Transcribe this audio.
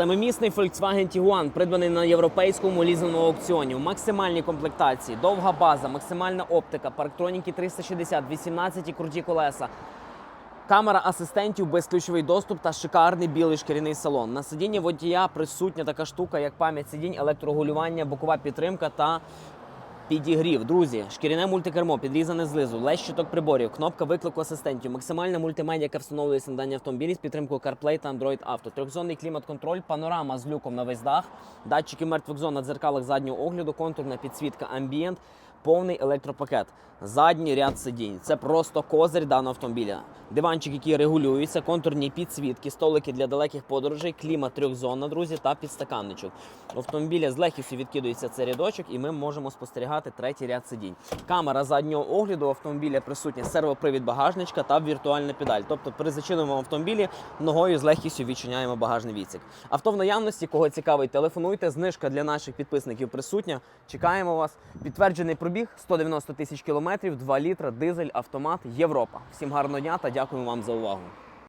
Семимісний Volkswagen Tiguan, придбаний на європейському лізаному аукціоні. У максимальній комплектації, довга база, максимальна оптика, парктроніки 360, 18 круті колеса. Камера асистентів, безключовий доступ та шикарний білий шкіряний салон. На сидінні водія присутня така штука, як пам'ять сидінь, електрорегулювання, бокова підтримка та підігрів. Друзі, шкіряне мультикермо підрізане злизу, щиток приборів, кнопка виклику асистентів, максимальна мультимедіа, яка встановлюється на дані автомобілі з підтримкою CarPlay та Android Auto, трьохзонний клімат-контроль, панорама з люком на весь дах, датчики мертвих зон на дзеркалах заднього огляду, контурна підсвітка Ambient, повний електропакет, задній ряд сидінь. Це просто козир даного автомобіля. Диванчик, який регулюється, контурні підсвітки, столики для далеких подорожей, клімат трьохзонна, друзі, та підстаканничок. Автомобіля з легкістю відкидується цей рядочок, і ми можемо спостерігати третій ряд сидінь. Камера заднього огляду автомобіля присутня сервопривід багажничка та віртуальна педаль. Тобто при зачиненому автомобілі ногою з легкістю відчиняємо багажний відсік. Авто в наявності, кого цікавить, телефонуйте. Знижка для наших підписників присутня. Чекаємо вас. Підтверджений пробіг 190 тисяч кілометрів, 2 літра, дизель, автомат, Європа. Всім гарного дня та дякую вам за увагу.